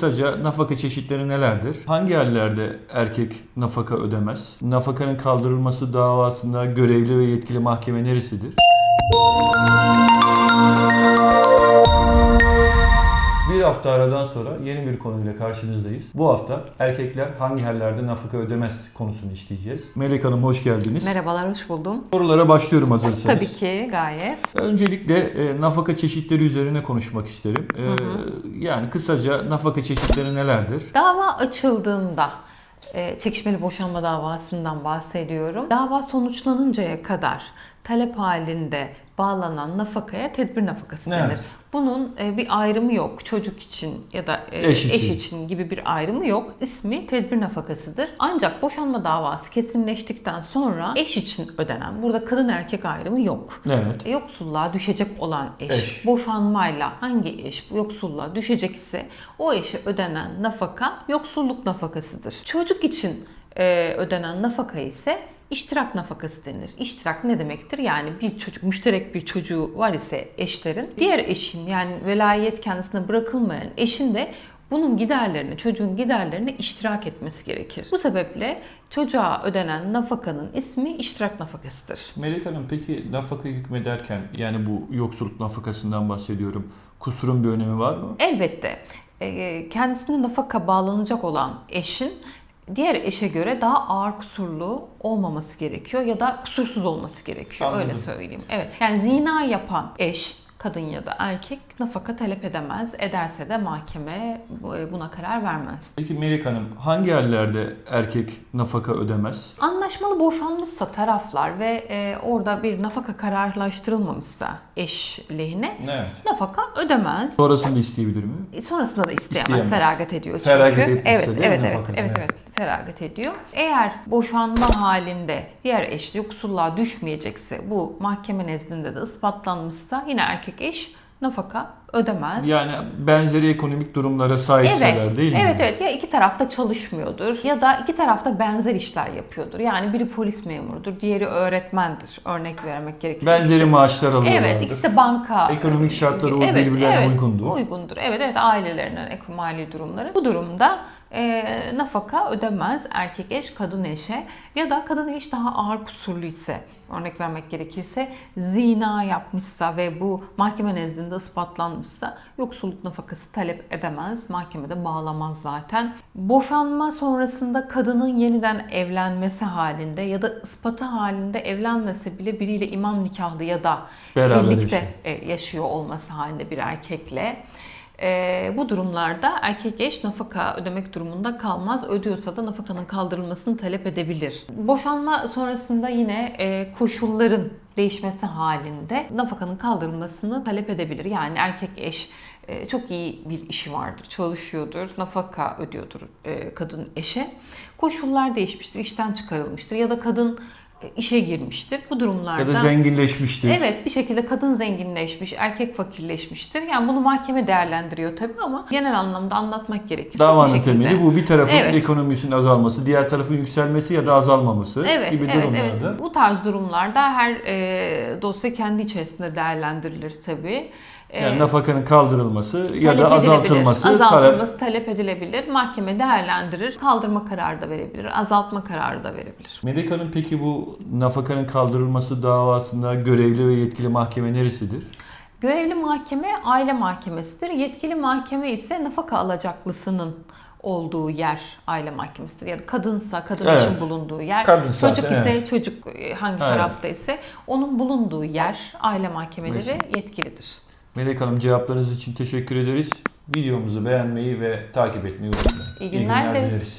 Kısaca nafaka çeşitleri nelerdir? Hangi yerlerde erkek nafaka ödemez? Nafakanın kaldırılması davasında görevli ve yetkili mahkeme neresidir? Bir hafta aradan sonra yeni bir konuyla karşınızdayız. Bu hafta erkekler hangi yerlerde nafaka ödemez konusunu işleyeceğiz. Melek Hanım hoş geldiniz. Merhabalar, hoş buldum. Sorulara başlıyorum hazırsanız. Tabii ki gayet. Öncelikle e, nafaka çeşitleri üzerine konuşmak isterim. E, Yani kısaca nafaka çeşitleri nelerdir? Dava açıldığında e, çekişmeli boşanma davasından bahsediyorum. Dava sonuçlanıncaya kadar talep halinde bağlanan nafakaya tedbir nafakası Evet. denir. Bunun e, bir ayrımı yok. Çocuk için ya da e, Eş eş, için. için. gibi bir ayrımı yok. İsmi tedbir nafakasıdır. Ancak boşanma davası kesinleştikten sonra eş için ödenen, burada kadın erkek ayrımı yok. Evet. Yoksulluğa düşecek olan eş, Eş. boşanmayla hangi eş yoksulluğa düşecek ise o eşe ödenen nafaka yoksulluk nafakasıdır. Çocuk için e, ödenen nafaka ise iştirak nafakası denir. İştirak ne demektir? Yani bir çocuk, müşterek bir çocuğu var ise eşlerin, diğer eşin yani velayet kendisine bırakılmayan eşin de bunun giderlerini, çocuğun giderlerini iştirak etmesi gerekir. Bu sebeple çocuğa ödenen nafakanın ismi iştirak nafakasıdır. Melek Hanım peki nafaka hükmederken yani bu yoksulluk nafakasından bahsediyorum. Kusurun bir önemi var mı? Elbette e, kendisine nafaka bağlanacak olan eşin diğer eşe göre daha ağır kusurlu olmaması gerekiyor ya da kusursuz olması gerekiyor öyle Anladım. söyleyeyim. Evet. Yani zina yapan eş kadın ya da erkek nafaka talep edemez. Ederse de mahkeme bu- buna karar vermez. Peki Melek Hanım hangi yerlerde erkek nafaka ödemez? Anlaşmalı boşanmışsa taraflar ve e, orada bir nafaka kararlaştırılmamışsa eş lehine Evet. nafaka ödemez. Sonrasında isteyebilir mi? Sonrasında da isteyemez, İsteyemez. feragat ediyor çünkü. Feragat etmişse evet, evet, evet, evet, Evet. evet, feragat ediyor. Eğer boşanma halinde diğer eş yoksulluğa düşmeyecekse bu mahkeme nezdinde de ispatlanmışsa yine erkek eş nafaka ödemez. Yani benzeri ekonomik durumlara sahipseler Evet, değil mi? evet, evet. Ya iki tarafta çalışmıyordur ya da iki tarafta benzer işler yapıyordur. Yani biri polis memurudur, diğeri öğretmendir. Örnek vermek gerekirse. Benzeri maaşlar alıyorlardır. Evet, ikisi de banka. Ekonomik şartları Evet, birbirlerine evet, uygundur. Uygundur. Evet, evet. Ailelerinin mali durumları. Bu durumda e, nafaka ödemez erkek eş kadın eşe ya da kadın eş daha ağır kusurlu ise örnek vermek gerekirse zina yapmışsa ve bu mahkeme nezdinde ispatlanmışsa yoksulluk nafakası talep edemez. Mahkemede bağlamaz zaten. Boşanma sonrasında kadının yeniden evlenmesi halinde ya da ispatı halinde evlenmese bile biriyle imam nikahlı ya da Beraber birlikte yaşıyor. e, yaşıyor olması halinde bir erkekle. E, bu durumlarda erkek eş nafaka ödemek durumunda kalmaz. Ödüyorsa da nafakanın kaldırılmasını talep edebilir. Boşanma sonrasında yine e, koşulların değişmesi halinde nafakanın kaldırılmasını talep edebilir. Yani erkek eş e, çok iyi bir işi vardır, çalışıyordur, nafaka ödüyordur e, kadın eşe. Koşullar değişmiştir, işten çıkarılmıştır ya da kadın işe girmiştir. Bu durumlarda Ya da zenginleşmiştir. Evet bir şekilde kadın zenginleşmiş, erkek fakirleşmiştir. Yani bunu mahkeme değerlendiriyor tabii ama genel anlamda anlatmak gerekirse bu Davanın şekilde. temeli bu bir tarafın Evet. ekonomisinin azalması, diğer tarafın yükselmesi ya da azalmaması Evet, gibi evet, durumlarda. evet. Bu tarz durumlarda her e, dosya kendi içerisinde değerlendirilir tabii. E, Yani nafakanın kaldırılması ya da edilebilir. azaltılması, talep azaltılması talep edilebilir. Mahkeme değerlendirir. Kaldırma kararı da verebilir. Azaltma kararı da verebilir. Melek Hanım peki bu nafakanın kaldırılması davasında görevli ve yetkili mahkeme neresidir? Görevli mahkeme aile mahkemesidir. Yetkili mahkeme ise nafaka alacaklısının olduğu yer aile mahkemesidir. Ya da kadınsa kadın Evet. eşin bulunduğu yer. Kadın çocuk zaten, ise evet. çocuk e, hangi Evet. tarafta ise onun bulunduğu yer aile mahkemeleri Mesela. yetkilidir. Melek Hanım cevaplarınız için teşekkür ederiz. Videomuzu beğenmeyi ve takip etmeyi unutmayın. İyi günler dileriz. dileriz.